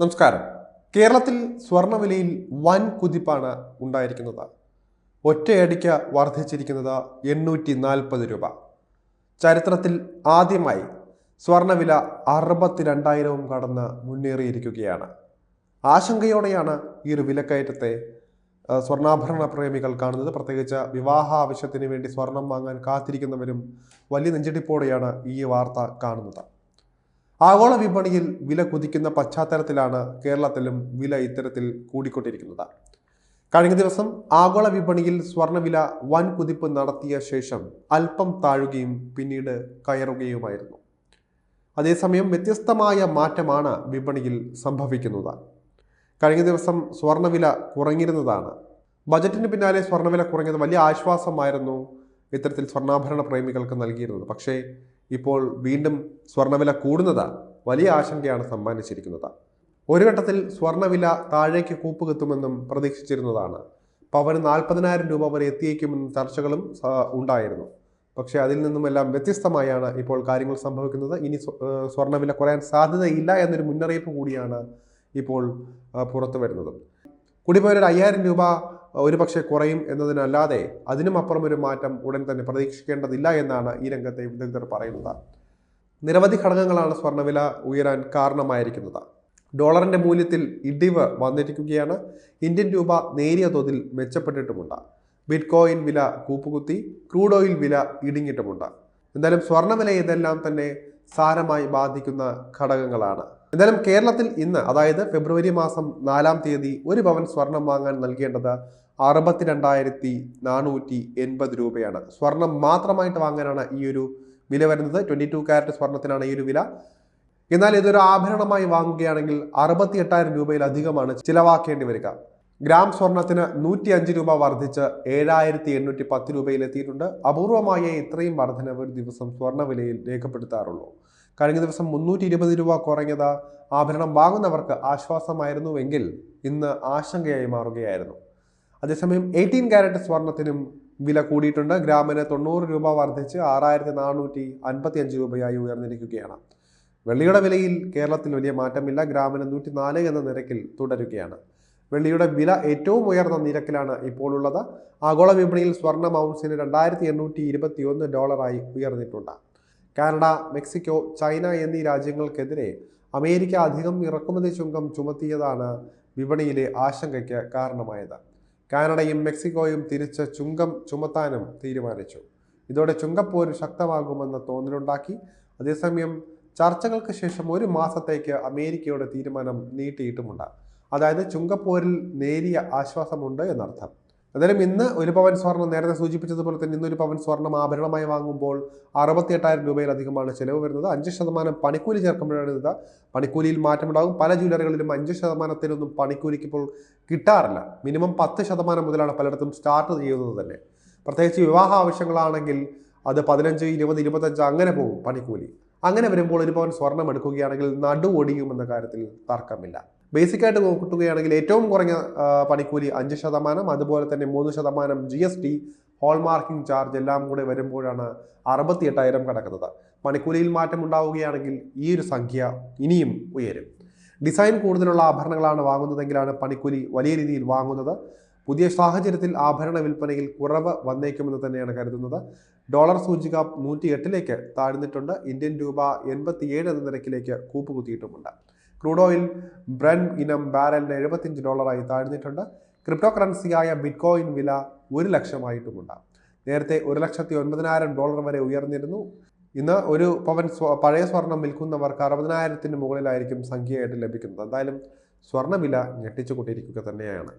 നമസ്കാരം. കേരളത്തിൽ സ്വർണവിലയിൽ വൻ കുതിപ്പാണ് ഉണ്ടായിരിക്കുന്നത്. ഒറ്റയടിക്ക് വർദ്ധിച്ചിരിക്കുന്നത് എണ്ണൂറ്റി നാൽപ്പത് രൂപ. ചരിത്രത്തിൽ ആദ്യമായി സ്വർണവില അറുപത്തിരണ്ടായിരവും കടന്ന് മുന്നേറിയിരിക്കുകയാണ്. ആശങ്കയോടെയാണ് ഈ ഒരു വിലക്കയറ്റത്തെ സ്വർണാഭരണ പ്രേമികൾ കാണുന്നത്. പ്രത്യേകിച്ച് വിവാഹ ആവശ്യത്തിന് വേണ്ടി സ്വർണം വാങ്ങാൻ കാത്തിരിക്കുന്നവരും വലിയ നെഞ്ചടിപ്പോടെയാണ് ഈ വാർത്ത കാണുന്നത്. ആഗോള വിപണിയിൽ വില കുതിക്കുന്ന പശ്ചാത്തലത്തിലാണ് കേരളത്തിലും വില ഇത്തരത്തിൽ കൂടിക്കൊണ്ടിരിക്കുന്നത്. കഴിഞ്ഞ ദിവസം ആഗോള വിപണിയിൽ സ്വർണവില വൻ കുതിപ്പ് നടത്തിയ ശേഷം അല്പം താഴുകയും പിന്നീട് കയറുകയുമായിരുന്നു. അതേസമയം വ്യത്യസ്തമായ മാറ്റമാണ് വിപണിയിൽ സംഭവിക്കുന്നത്. കഴിഞ്ഞ ദിവസം സ്വർണവില കുറഞ്ഞിരുന്നതാണ്. ബജറ്റിന് പിന്നാലെ സ്വർണവില കുറഞ്ഞത് വലിയ ആശ്വാസമായിരുന്നു ഇത്തരത്തിൽ സ്വർണാഭരണ പ്രേമികൾക്ക് നൽകിയിരുന്നത്. പക്ഷേ ഇപ്പോൾ വീണ്ടും സ്വർണവില കൂടുന്നത് വലിയ ആശങ്കയാണ് സമ്മാനിച്ചിരിക്കുന്നത്. ഒരു ഘട്ടത്തിൽ സ്വർണവില താഴേക്ക് കൂപ്പുകെത്തുമെന്നും പ്രതീക്ഷിച്ചിരുന്നതാണ്. പവന് നാൽപ്പതിനായിരം രൂപ വരെ എത്തിയേക്കുമെന്നും ചർച്ചകളും ഉണ്ടായിരുന്നു. പക്ഷേ അതിൽ നിന്നുമെല്ലാം വ്യത്യസ്തമായാണ് ഇപ്പോൾ കാര്യങ്ങൾ സംഭവിക്കുന്നത്. ഇനി സ്വ- സ്വർണവില കുറയാൻ സാധ്യതയില്ല എന്നൊരു മുന്നറിയിപ്പ് കൂടിയാണ് ഇപ്പോൾ പുറത്തു വരുന്നത് കൂടിപ്പോയൊരു അയ്യായിരം രൂപ ഒരു പക്ഷേ കുറയും എന്നതിനല്ലാതെ അതിനും അപ്പുറം ഒരു മാറ്റം ഉടൻ തന്നെ പ്രതീക്ഷിക്കേണ്ടതില്ല എന്നാണ് ഈ രംഗത്തെ വിദഗ്ധർ പറയുന്നത്. നിരവധി ഘടകങ്ങളാണ് സ്വർണവില ഉയരാൻ കാരണമായിരിക്കുന്നത്. ഡോളറിന്റെ മൂല്യത്തിൽ ഇടിവ് വന്നിരിക്കുകയാണ്. ഇന്ത്യൻ രൂപ നേരിയ തോതിൽ മെച്ചപ്പെട്ടിട്ടുമുണ്ട്. ബിറ്റ്കോയിൻ വില കൂപ്പുകുത്തി ക്രൂഡ് ഓയിൽ വില ഇടിഞ്ഞിട്ടുമുണ്ട്. എന്തായാലും സ്വർണവില ഇതെല്ലാം തന്നെ സാരമായി ബാധിക്കുന്ന ഘടകങ്ങളാണ്. എന്തായാലും കേരളത്തിൽ ഇന്ന് അതായത് ഫെബ്രുവരി മാസം നാലാം തീയതി ഒരു പവൻ സ്വർണം വാങ്ങാൻ നൽകേണ്ടത് അറുപത്തിരണ്ടായിരത്തി നാനൂറ്റി എൺപത് രൂപയാണ്. സ്വർണം മാത്രമായിട്ട് വാങ്ങാനാണ് ഈ ഒരു വില വരുന്നത്. ട്വന്റി ടു ക്യാരറ്റ് സ്വർണത്തിനാണ് ഈ ഒരു വില. എന്നാൽ ഇതൊരു ആഭരണമായി വാങ്ങുകയാണെങ്കിൽ അറുപത്തി എട്ടായിരം രൂപയിലധികമാണ് ചിലവാക്കേണ്ടി വരിക. ഗ്രാം സ്വർണത്തിന് നൂറ്റി അഞ്ച് രൂപ വർദ്ധിച്ച് ഏഴായിരത്തി എണ്ണൂറ്റി പത്ത് രൂപയിലെത്തിയിട്ടുണ്ട്. അപൂർവമായ ഇത്രയും വർധനവ് ഒരു ദിവസം സ്വർണ വിലയിൽ രേഖപ്പെടുത്താറുള്ളൂ. കഴിഞ്ഞ ദിവസം മുന്നൂറ്റി ഇരുപത് രൂപ കുറഞ്ഞത് ആഭരണം വാങ്ങുന്നവർക്ക് ആശ്വാസമായിരുന്നുവെങ്കിൽ ഇന്ന് ആശങ്കയായി മാറുകയായിരുന്നു. അതേസമയം എയ്റ്റീൻ ക്യാരറ്റ് സ്വർണത്തിനും വില കൂടിയിട്ടുണ്ട്. ഗ്രാമിന് തൊണ്ണൂറ് രൂപ വർദ്ധിച്ച് ആറായിരത്തി നാനൂറ്റി അൻപത്തി അഞ്ച് രൂപയായി ഉയർന്നിരിക്കുകയാണ്. വെള്ളിയുടെ വിലയിൽ കേരളത്തിൽ വലിയ മാറ്റമില്ല. ഗ്രാമിന് നൂറ്റി നാല് എന്ന നിരക്കിൽ തുടരുകയാണ്. വെള്ളിയുടെ വില ഏറ്റവും ഉയർന്ന നിരക്കിലാണ് ഇപ്പോൾ ഉള്ളത് ആഗോള വിപണിയിൽ സ്വർണ ഔൺസിന് രണ്ടായിരത്തി എണ്ണൂറ്റി ഇരുപത്തി ഒന്ന് ഡോളറായി ഉയർന്നിട്ടുണ്ട്. കാനഡ മെക്സിക്കോ ചൈന എന്നീ രാജ്യങ്ങൾക്കെതിരെ അമേരിക്ക അധികം ഇറക്കുമതി ചുങ്കം ചുമത്തിയതാണ് വിപണിയിലെ ആശങ്കയ്ക്ക് കാരണമായത്. കാനഡയും മെക്സിക്കോയും തിരിച്ച് ചുങ്കം ചുമത്താനും തീരുമാനിച്ചു. ഇതോടെ ചുങ്കപ്പോര് ശക്തമാകുമെന്ന തോന്നലുണ്ടാക്കി. അതേസമയം ചർച്ചകൾക്ക് ശേഷം ഒരു മാസത്തേക്ക് അമേരിക്കയുടെ തീരുമാനം നീട്ടിയിട്ടുമുണ്ട്. അതായത് ചുങ്കപ്പോരിൽ നേരിയ ആശ്വാസമുണ്ട് എന്നർത്ഥം. എന്തായാലും ഇന്ന് ഒരു പവൻ സ്വർണം നേരത്തെ സൂചിപ്പിച്ചതുപോലെ തന്നെ ഇന്നൊരു പവൻ സ്വർണം ആഭരണമായി വാങ്ങുമ്പോൾ അറുപത്തി എട്ടായിരം രൂപയിലധികമാണ് ചിലവ് വരുന്നത്. അഞ്ച് ശതമാനം പണിക്കൂലി ചേർക്കുമ്പോഴാണ് ഇത് പണിക്കൂലിയിൽ മാറ്റമുണ്ടാകും. പല ജ്വല്ലറികളിലും അഞ്ച് ശതമാനത്തിനൊന്നും പണിക്കൂലിക്ക് ഇപ്പോൾ കിട്ടാറില്ല. മിനിമം പത്ത് ശതമാനം മുതലാണ് പലയിടത്തും സ്റ്റാർട്ട് ചെയ്യുന്നത് തന്നെ. പ്രത്യേകിച്ച് വിവാഹ ആവശ്യങ്ങളാണെങ്കിൽ അത് പതിനഞ്ച് ഇരുപത് ഇരുപത്തഞ്ച് അങ്ങനെ പോകും പണിക്കൂലി. അങ്ങനെ വരുമ്പോൾ ഒരു പവൻ സ്വർണം എടുക്കുകയാണെങ്കിൽ നടു ഒടിയുമെന്ന കാര്യത്തിൽ തർക്കമില്ല. ബേസിക് ആയിട്ട് നോക്കിട്ടുകയാണെങ്കിൽ ഏറ്റവും കുറഞ്ഞ പണിക്കൂലി അഞ്ച് ശതമാനം അതുപോലെ തന്നെ മൂന്ന് ശതമാനം G S T hallmarking charge എല്ലാം കൂടെ വരുമ്പോഴാണ് അറുപത്തി എട്ടായിരം കടക്കുന്നത്. പണിക്കൂലിയിൽ മാറ്റം ഉണ്ടാവുകയാണെങ്കിൽ ഈ ഒരു സംഖ്യ ഇനിയും ഉയരും. ഡിസൈൻ കൂടുതലുള്ള ആഭരണങ്ങളാണ് വാങ്ങുന്നതെങ്കിലാണ് പണിക്കൂലി വലിയ രീതിയിൽ വാങ്ങുന്നത്. പുതിയ സാഹചര്യത്തിൽ ആഭരണ വിൽപ്പനയിൽ കുറവ് വന്നേക്കുമെന്ന് തന്നെയാണ് കരുതുന്നത്. ഡോളർ സൂചിക നൂറ്റി എട്ടിലേക്ക് താഴ്ന്നിട്ടുണ്ട്. ഇന്ത്യൻ രൂപ എൺപത്തിയേഴ് എന്ന നിരക്കിലേക്ക് കൂപ്പുകുത്തിയിട്ടുമുണ്ട്. ക്രൂഡ് ഓയിൽ ബ്രൻ ഇനം ബാരലിന് എഴുപത്തിയഞ്ച് ഡോളറായി താഴ്ന്നിട്ടുണ്ട്. ക്രിപ്റ്റോ കറൻസിയായ ബിറ്റ്കോയിൻ വില ഒരു ലക്ഷമായിട്ടുമുണ്ട്. നേരത്തെ ഒരു ലക്ഷത്തി ഒൻപതിനായിരം ഡോളർ വരെ ഉയർന്നിരുന്നു. ഇന്ന് ഒരു പവൻ പഴയ സ്വർണം വിൽക്കുന്നവർക്ക് അറുപതിനായിരത്തിന് മുകളിലായിരിക്കും സംഖ്യയായിട്ട് ലഭിക്കുന്നത്. എന്തായാലും സ്വർണവില ഞെട്ടിച്ചു കൊണ്ടിരിക്കുക തന്നെയാണ്.